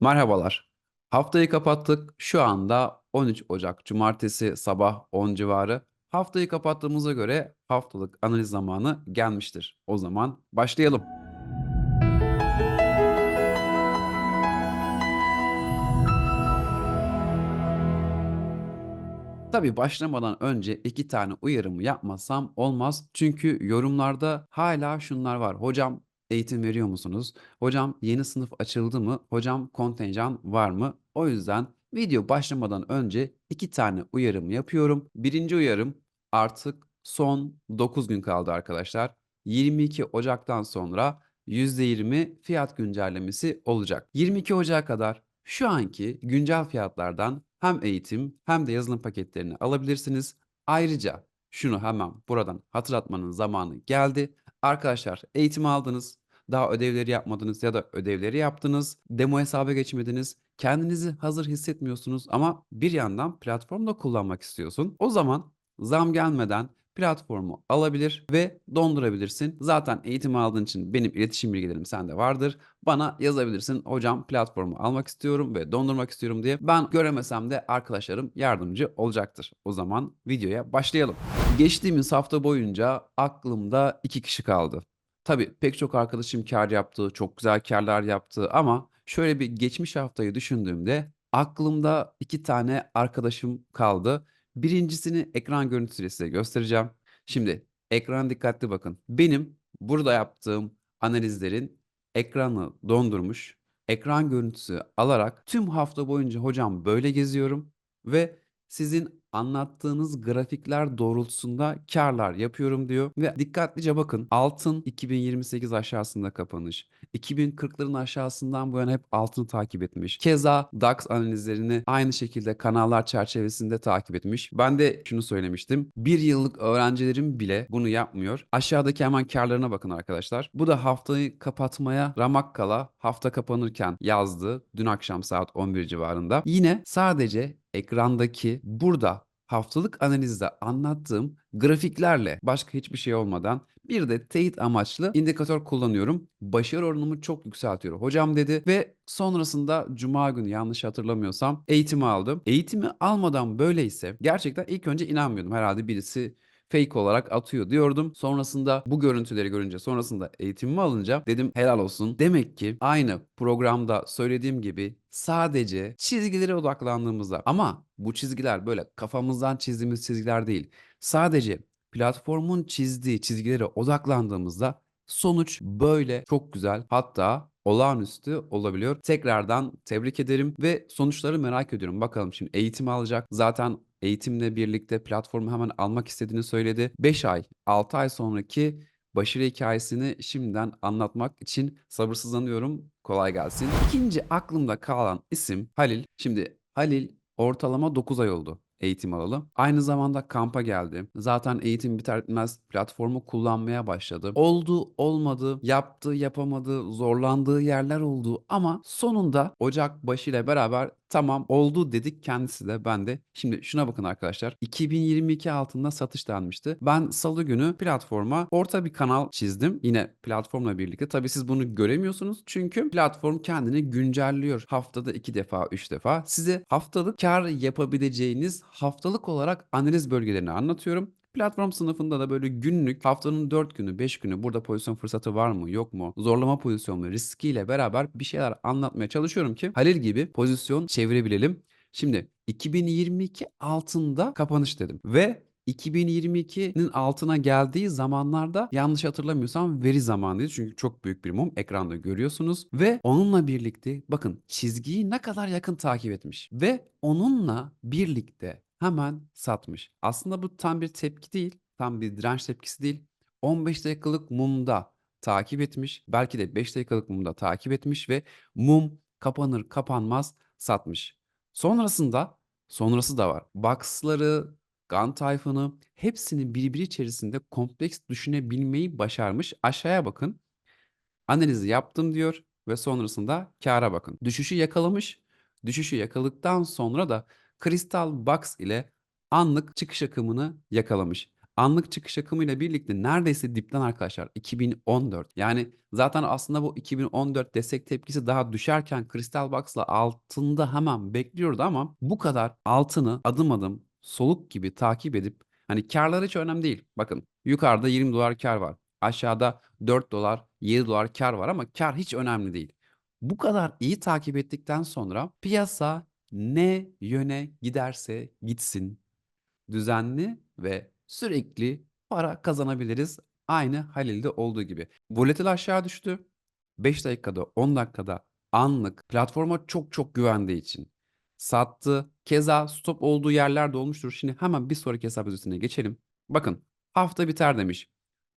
Merhabalar. Haftayı kapattık. Şu anda 13 Ocak Cumartesi sabah 10 civarı. Haftayı kapattığımıza göre haftalık analiz zamanı gelmiştir. O zaman başlayalım. Tabii başlamadan önce iki tane uyarımı yapmasam olmaz. Çünkü yorumlarda hala şunlar var. Hocam eğitim veriyor musunuz? Hocam yeni sınıf açıldı mı? Hocam kontenjan var mı? O yüzden video başlamadan önce iki tane uyarım yapıyorum. Birinci uyarım artık son 9 gün kaldı arkadaşlar. 22 Ocak'tan sonra %20 fiyat güncellemesi olacak. 22 Ocak'a kadar şu anki güncel fiyatlardan hem eğitim hem de yazılım paketlerini alabilirsiniz. Ayrıca şunu hemen buradan hatırlatmanın zamanı geldi. Arkadaşlar eğitim aldınız, daha ödevleri yapmadınız ya da ödevleri yaptınız, demo hesaba geçmediniz, kendinizi hazır hissetmiyorsunuz ama bir yandan platformda kullanmak istiyorsun. O zaman zam gelmeden platformu alabilir ve dondurabilirsin. Zaten eğitim aldığın için benim iletişim bilgilerim sende vardır. Bana yazabilirsin. Hocam platformu almak istiyorum ve dondurmak istiyorum diye. Ben göremesem de arkadaşlarım yardımcı olacaktır. O zaman videoya başlayalım. Geçtiğimiz hafta boyunca aklımda iki kişi kaldı. Tabii pek çok arkadaşım kar yaptı, çok güzel karlar yaptı ama şöyle bir geçmiş haftayı düşündüğümde aklımda iki tane arkadaşım kaldı. Birincisini ekran görüntüsüyle size göstereceğim. Şimdi ekran dikkatli bakın. Benim burada yaptığım analizlerin ekranı dondurmuş, ekran görüntüsü alarak tüm hafta boyunca hocam böyle geziyorum ve sizin anlattığınız grafikler doğrultusunda karlar yapıyorum diyor ve dikkatlice bakın altın 2028 aşağısında kapanış. 2040'ların aşağısından bu yana hep altını takip etmiş. Keza DAX analizlerini aynı şekilde kanallar çerçevesinde takip etmiş. Ben de şunu söylemiştim. Bir yıllık öğrencilerim bile bunu yapmıyor. Aşağıdaki hemen karlarına bakın arkadaşlar. Bu da haftayı kapatmaya ramak kala hafta kapanırken yazdı. Dün akşam saat 11 civarında. Yine sadece ekrandaki burada haftalık analizde anlattığım grafiklerle başka hiçbir şey olmadan bir de teyit amaçlı indikatör kullanıyorum. Başarı oranımı çok yükseltiyor hocam dedi ve sonrasında cuma günü yanlış hatırlamıyorsam eğitimi aldım. Eğitimi almadan böyleyse gerçekten ilk önce inanmıyordum. Herhalde birisi fake olarak atıyor diyordum. Sonrasında bu görüntüleri görünce sonrasında eğitimimi alınca dedim helal olsun. Demek ki aynı programda söylediğim gibi sadece çizgilere odaklandığımızda ama bu çizgiler böyle kafamızdan çizdiğimiz çizgiler değil. Sadece platformun çizdiği çizgilere odaklandığımızda sonuç böyle çok güzel hatta olağanüstü olabiliyor. Tekrardan tebrik ederim ve sonuçları merak ediyorum. Bakalım şimdi eğitim alacak. Zaten eğitimle birlikte platformu hemen almak istediğini söyledi. 5 ay, 6 ay sonraki başarı hikayesini şimdiden anlatmak için sabırsızlanıyorum. Kolay gelsin. İkinci aklımda kalan isim Halil. Şimdi Halil ortalama 9 ay oldu eğitim alalı. Aynı zamanda kampa geldi. Zaten eğitim biter bitmez platformu kullanmaya başladı. Oldu, olmadı, yaptı, yapamadı, zorlandığı yerler oldu ama sonunda Ocak başı ile beraber tamam oldu dedik kendisi de ben de. Şimdi şuna bakın arkadaşlar. 2022 altında satış. Ben salı günü platforma orta bir kanal çizdim. Yine platformla birlikte. Tabii siz bunu göremiyorsunuz çünkü platform kendini güncelliyor. Haftada 2 defa, 3 defa. Size haftalık kar yapabileceğiniz haftalık olarak analiz bölgelerini anlatıyorum. Platform sınıfında da böyle günlük haftanın 4 günü 5 günü burada pozisyon fırsatı var mı yok mu zorlama pozisyonu riskiyle beraber bir şeyler anlatmaya çalışıyorum ki Halil gibi pozisyon çevirebilelim. Şimdi 2022 altında kapanış dedim ve 2022'nin altına geldiği zamanlarda yanlış hatırlamıyorsam veri zamanıydı. Çünkü çok büyük bir mum ekranda görüyorsunuz. Ve onunla birlikte bakın çizgiyi ne kadar yakın takip etmiş. Ve onunla birlikte hemen satmış. Aslında bu tam bir tepki değil. Tam bir direnç tepkisi değil. 15 dakikalık mumda takip etmiş. Belki de 5 dakikalık mumda takip etmiş ve mum kapanır kapanmaz satmış. Sonrasında sonrası da var. Box'ları, Gun tayfanı hepsini birbiri içerisinde kompleks düşünebilmeyi başarmış. Aşağıya bakın. Analizi yaptım diyor ve sonrasında kâra bakın. Düşüşü yakalamış. Düşüşü yakaladıktan sonra da Crystal Box ile anlık çıkış akımını yakalamış. anlık çıkış akımıyla birlikte neredeyse dipten arkadaşlar 2014. Yani zaten aslında bu 2014 destek tepkisi daha düşerken Crystal Box'la altında hemen bekliyordu ama bu kadar altını adım adım soluk gibi takip edip hani karlar hiç önemli değil. Bakın yukarıda 20 dolar kar var. Aşağıda 4 dolar 7 dolar kar var ama kar hiç önemli değil. Bu kadar iyi takip ettikten sonra piyasa ne yöne giderse gitsin düzenli ve sürekli para kazanabiliriz. Aynı Halil'de olduğu gibi. Volatil aşağı düştü. 5 dakikada 10 dakikada anlık platforma çok çok güvendiği için sattı. Keza stop olduğu yerler de olmuştur. Şimdi hemen bir sonraki hesap üzerine geçelim. Bakın hafta biter demiş.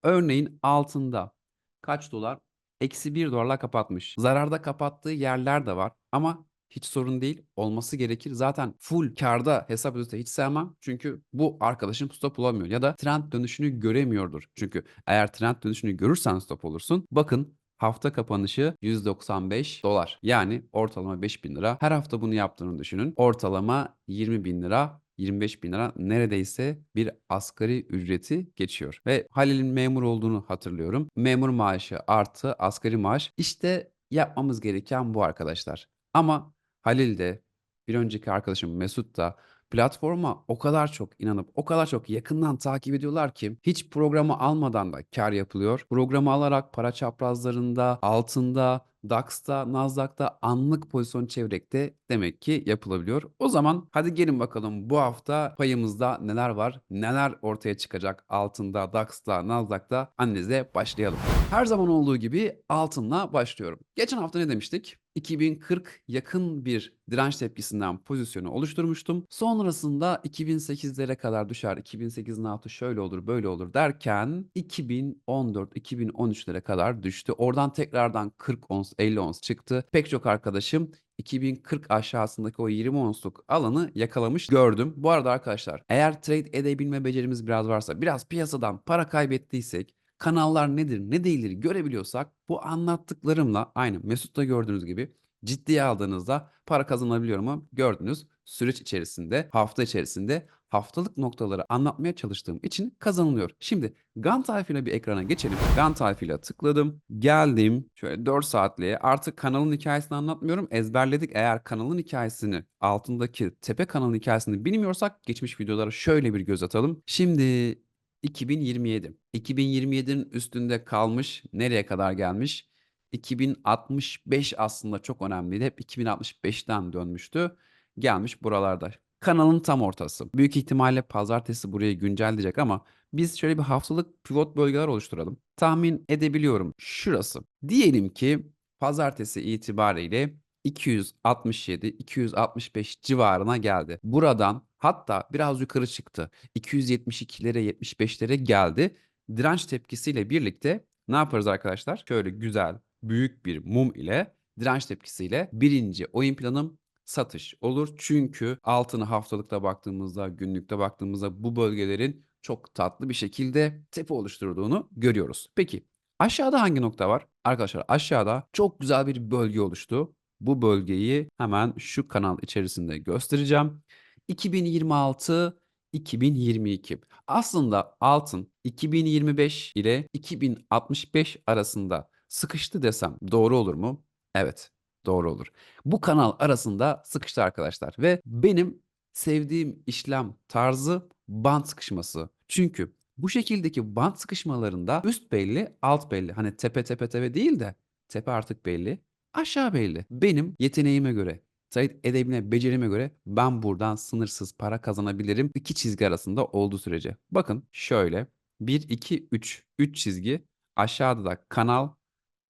Örneğin altında kaç dolar? Eksi 1 dolarla kapatmış. Zararda kapattığı yerler de var ama hiç sorun değil. Olması gerekir. Zaten full karda hesap ödete hiç sevmem. Çünkü bu arkadaşım stop bulamıyor ya da trend dönüşünü göremiyordur. Çünkü eğer trend dönüşünü görürsen stop olursun. Bakın hafta kapanışı 195 dolar. Yani ortalama 5000 lira. Her hafta bunu yaptığını düşünün. Ortalama 20 bin lira 25 bin lira neredeyse bir asgari ücreti geçiyor. Ve Halil'in memur olduğunu hatırlıyorum. Memur maaşı artı asgari maaş. İşte yapmamız gereken bu arkadaşlar. Ama Halil de bir önceki arkadaşım Mesut da platforma o kadar çok inanıp o kadar çok yakından takip ediyorlar ki hiç programı almadan da kar yapılıyor. Programı alarak para çaprazlarında, altında, DAX'ta, Nasdaq'ta anlık pozisyon çevrekte demek ki yapılabiliyor. O zaman hadi gelin bakalım bu hafta payımızda neler var, neler ortaya çıkacak altında, DAX'ta, Nasdaq'ta analize başlayalım. Her zaman olduğu gibi altınla başlıyorum. Geçen hafta ne demiştik? 2040 yakın bir direnç tepkisinden pozisyonu oluşturmuştum. Sonrasında 2008'lere kadar düşer. 2008'in altı şöyle olur, böyle olur derken 2014-2013'lere kadar düştü. Oradan tekrardan 40 ons, 50 ons çıktı. Pek çok arkadaşım 2040 aşağısındaki o 20 onsluk alanı yakalamış gördüm. Bu arada arkadaşlar eğer trade edebilme becerimiz biraz varsa biraz piyasadan para kaybettiysek kanallar nedir ne değildir görebiliyorsak bu anlattıklarımla aynı Mesut'ta gördüğünüz gibi ciddiye aldığınızda para kazanabiliyor mu? Gördünüz süreç içerisinde hafta içerisinde haftalık noktaları anlatmaya çalıştığım için kazanılıyor. Şimdi Gantt harfiyle bir ekrana geçelim. Gantt harfiyle tıkladım. Geldim. Şöyle 4 saatliğe. Artık kanalın hikayesini anlatmıyorum. Ezberledik. Eğer kanalın hikayesini altındaki tepe kanalın hikayesini bilmiyorsak geçmiş videolara şöyle bir göz atalım. Şimdi 2027. 2027'nin üstünde kalmış. Nereye kadar gelmiş? 2065 aslında çok önemliydi. Hep 2065'ten dönmüştü. Gelmiş buralarda. Kanalın tam ortası. Büyük ihtimalle pazartesi burayı güncelleyecek ama biz şöyle bir haftalık pivot bölgeler oluşturalım. Tahmin edebiliyorum şurası. Diyelim ki pazartesi itibariyle 267-265 civarına geldi. Buradan hatta biraz yukarı çıktı. 272'lere 75'lere geldi. Direnç tepkisiyle birlikte ne yaparız arkadaşlar? Şöyle güzel büyük bir mum ile direnç tepkisiyle birinci oyun planım satış olur. Çünkü altını haftalıkta baktığımızda, günlükte baktığımızda bu bölgelerin çok tatlı bir şekilde tepe oluşturduğunu görüyoruz. Peki aşağıda hangi nokta var? Arkadaşlar aşağıda çok güzel bir bölge oluştu. Bu bölgeyi hemen şu kanal içerisinde göstereceğim. 2026 2022. Aslında altın 2025 ile 2065 arasında sıkıştı desem doğru olur mu? Evet, doğru olur. Bu kanal arasında sıkıştı arkadaşlar ve benim sevdiğim işlem tarzı bant sıkışması. Çünkü bu şekildeki bant sıkışmalarında üst belli, alt belli. Hani tepe tepe tepe değil de tepe artık belli, aşağı belli. Benim yeteneğime göre, trade edebilme becerime göre ben buradan sınırsız para kazanabilirim. İki çizgi arasında olduğu sürece. Bakın şöyle 1, 2, 3. 3 çizgi. Aşağıda da kanal.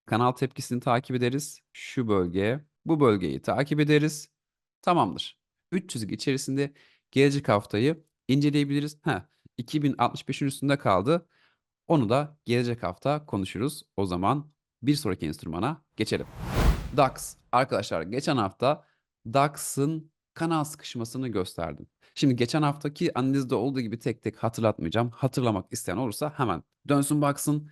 Kanal tepkisini takip ederiz. Şu bölgeye. Bu bölgeyi takip ederiz. Tamamdır. 3 çizgi içerisinde gelecek haftayı inceleyebiliriz. Ha, 2065'in üstünde kaldı. Onu da gelecek hafta konuşuruz. O zaman bir sonraki enstrümana geçelim. DAX. Arkadaşlar geçen hafta DAX'ın kanal sıkışmasını gösterdim. Şimdi geçen haftaki analizde olduğu gibi tek tek hatırlatmayacağım. Hatırlamak isteyen olursa hemen dönsün baksın.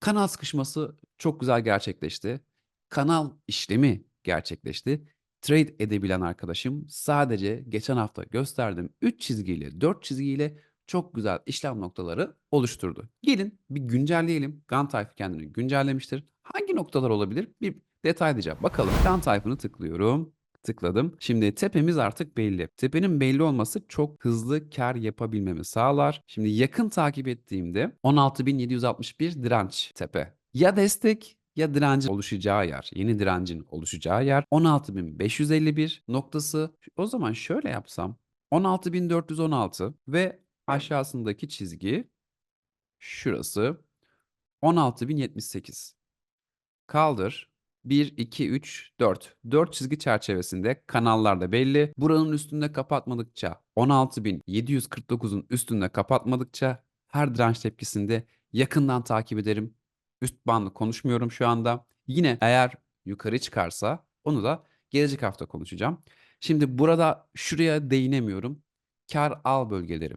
Kanal sıkışması çok güzel gerçekleşti. Kanal işlemi gerçekleşti. Trade edebilen arkadaşım sadece geçen hafta gösterdim 3 çizgiyle 4 çizgiyle çok güzel işlem noktaları oluşturdu. Gelin bir güncelleyelim. Gun Type kendini güncellemiştir. Hangi noktalar olabilir? Bir detaylıca bakalım. Gun Type'ını tıklıyorum. Tıkladım. Şimdi tepemiz artık belli. Tepenin belli olması çok hızlı kar yapabilmemi sağlar. Şimdi yakın takip ettiğimde 16.761 direnç tepe. Ya destek ya direncin oluşacağı yer, yeni direncin oluşacağı yer 16.551 noktası. O zaman şöyle yapsam 16.416 ve aşağısındaki çizgi şurası 16.078. Kaldır. 1, 2, 3, 4. 4 çizgi çerçevesinde kanallar da belli. Buranın üstünde kapatmadıkça 16.749'un üstünde kapatmadıkça her direnç tepkisinde yakından takip ederim. Üst bandı konuşmuyorum şu anda. Yine eğer yukarı çıkarsa onu da gelecek hafta konuşacağım. Şimdi burada şuraya değinemiyorum. Kar al bölgeleri.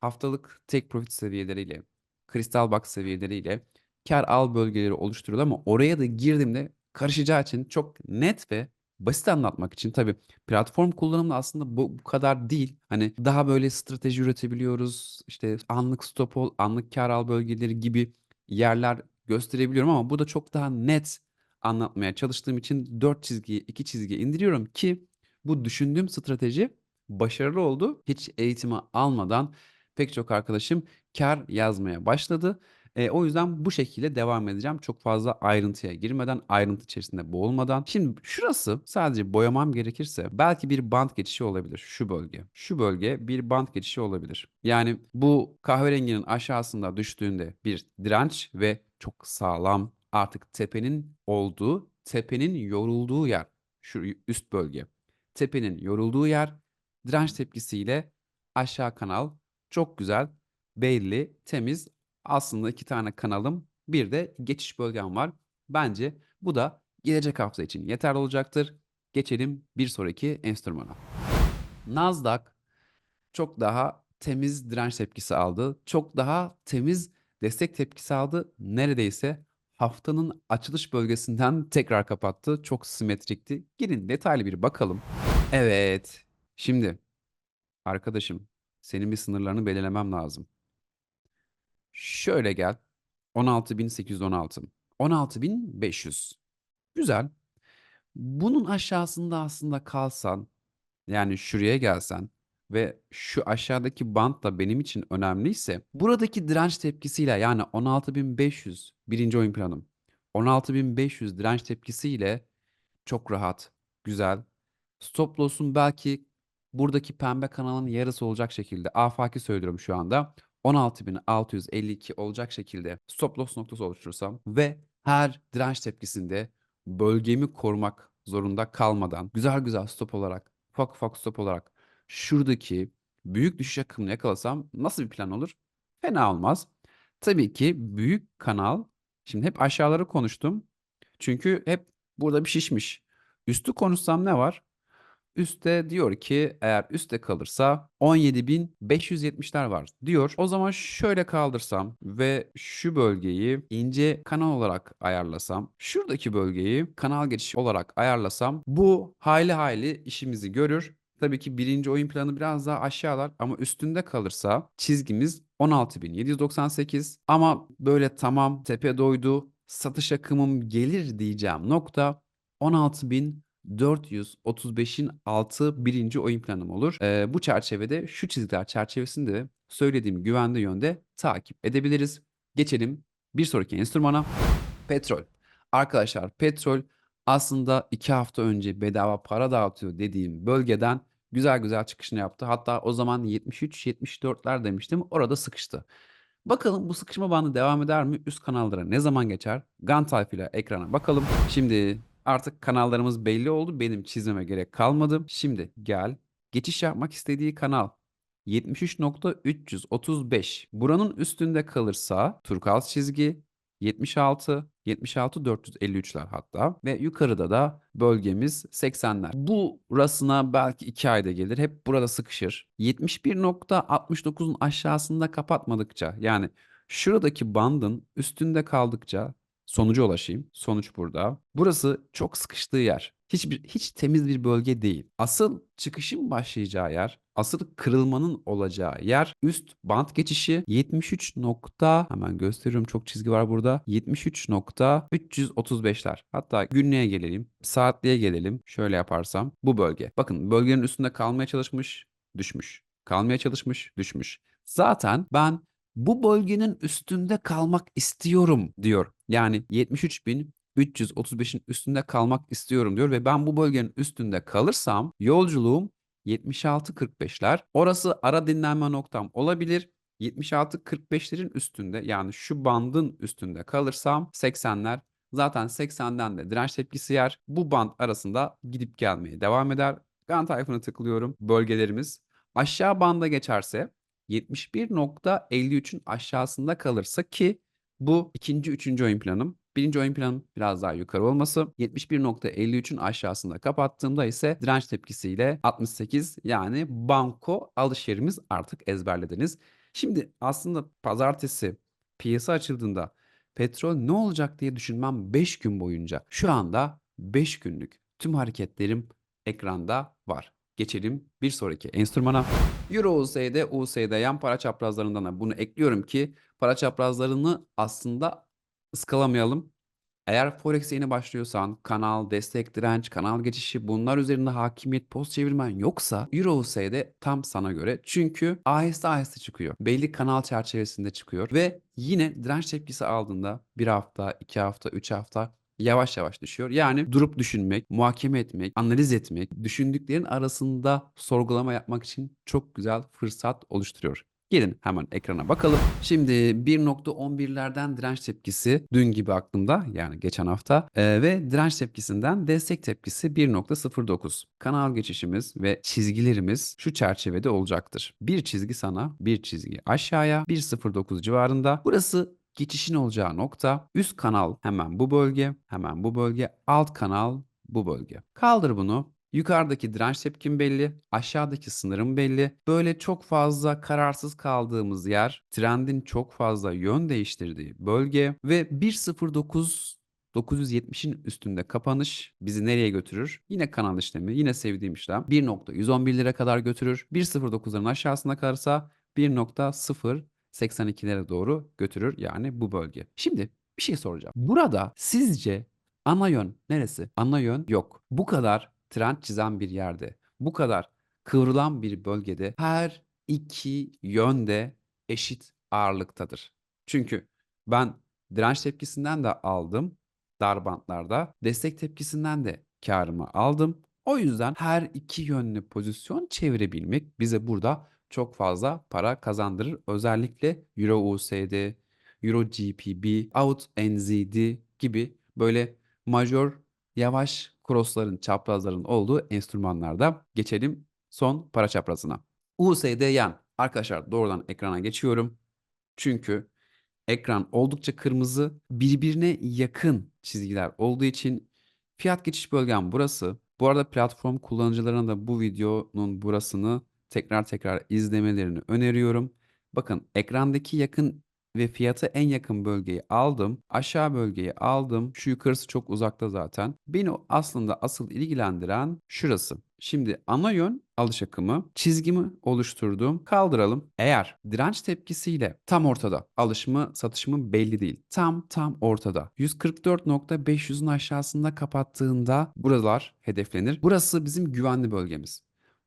Haftalık take profit seviyeleriyle, kristal box seviyeleriyle kar al bölgeleri oluşturulur ama oraya da girdiğimde karışacağı için çok net ve basit anlatmak için tabii platform kullanımı aslında bu, bu kadar değil. Hani daha böyle strateji üretebiliyoruz. İşte anlık stop ol, anlık kar al bölgeleri gibi yerler gösterebiliyorum ama bu da çok daha net anlatmaya çalıştığım için 4 çizgiyi 2 çizgiye indiriyorum ki bu düşündüğüm strateji başarılı oldu. Hiç eğitimi almadan pek çok arkadaşım kar yazmaya başladı. E, o yüzden bu şekilde devam edeceğim. Çok fazla ayrıntıya girmeden, ayrıntı içerisinde boğulmadan. Şimdi şurası sadece boyamam gerekirse belki bir bant geçişi olabilir. Şu bölge. Şu bölge bir bant geçişi olabilir. Yani bu kahverenginin aşağısında düştüğünde bir direnç ve çok sağlam artık tepenin olduğu, tepenin yorulduğu yer. Şu üst bölge. Tepenin yorulduğu yer direnç tepkisiyle aşağı kanal çok güzel, belli, temiz. Aslında iki tane kanalım, bir de geçiş bölgem var. Bence bu da gelecek hafta için yeterli olacaktır. Geçelim bir sonraki enstrümana. Nasdaq çok daha temiz direnç tepkisi aldı. Çok daha temiz destek tepkisi aldı. Neredeyse haftanın açılış bölgesinden tekrar kapattı. Çok simetrikti. Gelin detaylı bir bakalım. Evet. Şimdi arkadaşım senin bir sınırlarını belirlemem lazım. Şöyle gel. 16.816. 16.500. Güzel. Bunun aşağısında aslında kalsan, yani şuraya gelsen ve şu aşağıdaki bant da benim için önemliyse, buradaki direnç tepkisiyle yani 16.500 birinci oyun planım. 16.500 direnç tepkisiyle çok rahat, güzel. Stop loss'un belki buradaki pembe kanalın yarısı olacak şekilde afaki söylüyorum şu anda. 16.652 olacak şekilde stop loss noktası oluşturursam ve her direnç tepkisinde bölgemi korumak zorunda kalmadan güzel güzel stop olarak ufak ufak stop olarak şuradaki büyük düşüş akımını yakalasam nasıl bir plan olur? Fena olmaz. Tabii ki büyük kanal şimdi hep aşağıları konuştum. Çünkü hep burada bir şişmiş. Üstü konuşsam ne var? Üste diyor ki eğer üstte kalırsa 17.570'ler var diyor. O zaman şöyle kaldırsam ve şu bölgeyi ince kanal olarak ayarlasam, şuradaki bölgeyi kanal geçişi olarak ayarlasam bu hayli hayli işimizi görür. Tabii ki birinci oyun planı biraz daha aşağılar ama üstünde kalırsa çizgimiz 16.798 ama böyle tamam tepe doydu satış akımım gelir diyeceğim nokta 16.000 435'in altı birinci oyun planım olur. Ee, bu çerçevede şu çizgiler çerçevesinde söylediğim güvenli yönde takip edebiliriz. Geçelim bir sonraki enstrümana. Petrol. Arkadaşlar petrol aslında iki hafta önce bedava para dağıtıyor dediğim bölgeden güzel güzel çıkışını yaptı. Hatta o zaman 73-74'ler demiştim. Orada sıkıştı. Bakalım bu sıkışma bandı devam eder mi? Üst kanallara ne zaman geçer? Gun ile ekrana bakalım. Şimdi Artık kanallarımız belli oldu. Benim çizmeme gerek kalmadı. Şimdi gel. Geçiş yapmak istediği kanal 73.335. Buranın üstünde kalırsa turkuaz çizgi 76, 76 453'ler hatta ve yukarıda da bölgemiz 80'ler. Bu burasına belki 2 ayda gelir. Hep burada sıkışır. 71.69'un aşağısında kapatmadıkça yani şuradaki bandın üstünde kaldıkça Sonuca ulaşayım. Sonuç burada. Burası çok sıkıştığı yer. Hiçbir hiç temiz bir bölge değil. Asıl çıkışın başlayacağı yer, asıl kırılmanın olacağı yer üst bant geçişi 73 nokta hemen gösteriyorum çok çizgi var burada. 73.335'ler. Hatta günlüğe gelelim, saatliğe gelelim. Şöyle yaparsam bu bölge. Bakın bölgenin üstünde kalmaya çalışmış, düşmüş. Kalmaya çalışmış, düşmüş. Zaten ben bu bölgenin üstünde kalmak istiyorum diyor. Yani 73.335'in üstünde kalmak istiyorum diyor ve ben bu bölgenin üstünde kalırsam yolculuğum 76.45'ler. Orası ara dinlenme noktam olabilir. 76.45'lerin üstünde yani şu bandın üstünde kalırsam 80'ler zaten 80'den de direnç tepkisi yer. Bu band arasında gidip gelmeye devam eder. Gan tayfını tıklıyorum. Bölgelerimiz aşağı banda geçerse 71.53'ün aşağısında kalırsa ki bu ikinci, üçüncü oyun planım. Birinci oyun planım biraz daha yukarı olması. 71.53'ün aşağısında kapattığımda ise direnç tepkisiyle 68 yani banko alış yerimiz artık ezberlediniz. Şimdi aslında pazartesi piyasa açıldığında petrol ne olacak diye düşünmem 5 gün boyunca. Şu anda 5 günlük tüm hareketlerim ekranda var. Geçelim bir sonraki enstrümana. Euro USD, USD yan para çaprazlarından da bunu ekliyorum ki para çaprazlarını aslında ıskalamayalım. Eğer Forex'e yeni başlıyorsan kanal, destek, direnç, kanal geçişi bunlar üzerinde hakimiyet, post çevirmen yoksa Euro USD tam sana göre. Çünkü aheste aheste çıkıyor. Belli kanal çerçevesinde çıkıyor ve yine direnç tepkisi aldığında bir hafta, iki hafta, üç hafta yavaş yavaş düşüyor. Yani durup düşünmek, muhakeme etmek, analiz etmek, düşündüklerin arasında sorgulama yapmak için çok güzel fırsat oluşturuyor. Gelin hemen ekrana bakalım. Şimdi 1.11'lerden direnç tepkisi dün gibi aklımda yani geçen hafta Ee, ve direnç tepkisinden destek tepkisi 1.09. Kanal geçişimiz ve çizgilerimiz şu çerçevede olacaktır. Bir çizgi sana, bir çizgi aşağıya, 1.09 civarında. Burası geçişin olacağı nokta. Üst kanal hemen bu bölge, hemen bu bölge, alt kanal bu bölge. Kaldır bunu. Yukarıdaki direnç tepkim belli, aşağıdaki sınırım belli. Böyle çok fazla kararsız kaldığımız yer, trendin çok fazla yön değiştirdiği bölge ve 1.09 970'in üstünde kapanış bizi nereye götürür? Yine kanal işlemi, yine sevdiğim işlem. 1.111 lira kadar götürür. 1.09'ların aşağısına kalırsa 1.082'lere doğru götürür yani bu bölge. Şimdi bir şey soracağım. Burada sizce ana yön neresi? Ana yön yok. Bu kadar trend çizen bir yerde, bu kadar kıvrılan bir bölgede her iki yönde eşit ağırlıktadır. Çünkü ben direnç tepkisinden de aldım dar bantlarda, destek tepkisinden de karımı aldım. O yüzden her iki yönlü pozisyon çevirebilmek bize burada çok fazla para kazandırır. Özellikle Euro USD, Euro GBP, Out NZD gibi böyle majör yavaş crossların, çaprazların olduğu enstrümanlarda geçelim son para çaprazına. USD yen. Arkadaşlar doğrudan ekrana geçiyorum. Çünkü ekran oldukça kırmızı, birbirine yakın çizgiler olduğu için fiyat geçiş bölgem burası. Bu arada platform kullanıcılarına da bu videonun burasını tekrar tekrar izlemelerini öneriyorum. Bakın ekrandaki yakın ve fiyata en yakın bölgeyi aldım. Aşağı bölgeyi aldım. Şu yukarısı çok uzakta zaten. Beni aslında asıl ilgilendiren şurası. Şimdi ana yön alış akımı çizgimi oluşturdum. Kaldıralım. Eğer direnç tepkisiyle tam ortada alış mı satış mı belli değil. Tam tam ortada. 144.500'ün aşağısında kapattığında buralar hedeflenir. Burası bizim güvenli bölgemiz.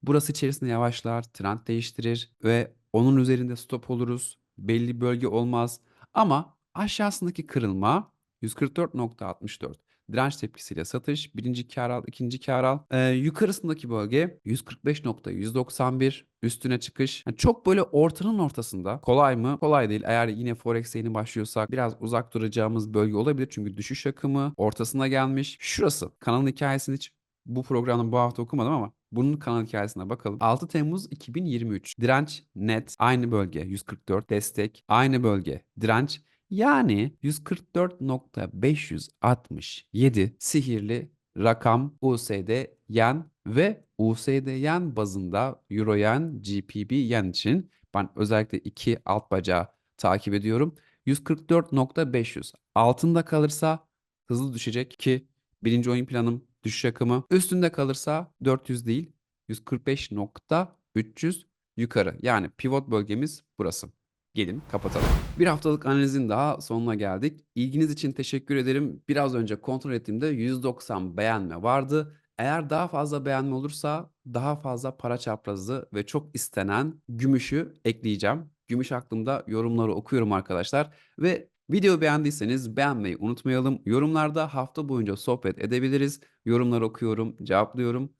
Burası içerisinde yavaşlar, trend değiştirir ve onun üzerinde stop oluruz. Belli bölge olmaz. Ama aşağısındaki kırılma 144.64 direnç tepkisiyle satış, birinci kar al, ikinci kar al. Ee, yukarısındaki bölge 145.191 üstüne çıkış. Yani çok böyle ortanın ortasında. Kolay mı? Kolay değil. Eğer yine Forex yeni başlıyorsak biraz uzak duracağımız bölge olabilir. Çünkü düşüş akımı ortasına gelmiş. Şurası. Kanalın hikayesini hiç bu programda bu hafta okumadım ama bunun kanal hikayesine bakalım. 6 Temmuz 2023. Direnç net aynı bölge 144 destek aynı bölge direnç yani 144.567 sihirli rakam USD yen ve USD yen bazında Euro yen, GBP yen için ben özellikle iki alt bacağı takip ediyorum. 144.500 altında kalırsa hızlı düşecek ki birinci oyun planım düşüş akımı. Üstünde kalırsa 400 değil 145.300 yukarı. Yani pivot bölgemiz burası. Gelin kapatalım. Bir haftalık analizin daha sonuna geldik. İlginiz için teşekkür ederim. Biraz önce kontrol ettiğimde 190 beğenme vardı. Eğer daha fazla beğenme olursa daha fazla para çaprazı ve çok istenen gümüşü ekleyeceğim. Gümüş aklımda yorumları okuyorum arkadaşlar. Ve video beğendiyseniz beğenmeyi unutmayalım. Yorumlarda hafta boyunca sohbet edebiliriz. Yorumları okuyorum, cevaplıyorum.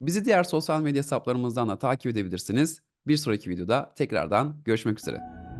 Bizi diğer sosyal medya hesaplarımızdan da takip edebilirsiniz. Bir sonraki videoda tekrardan görüşmek üzere.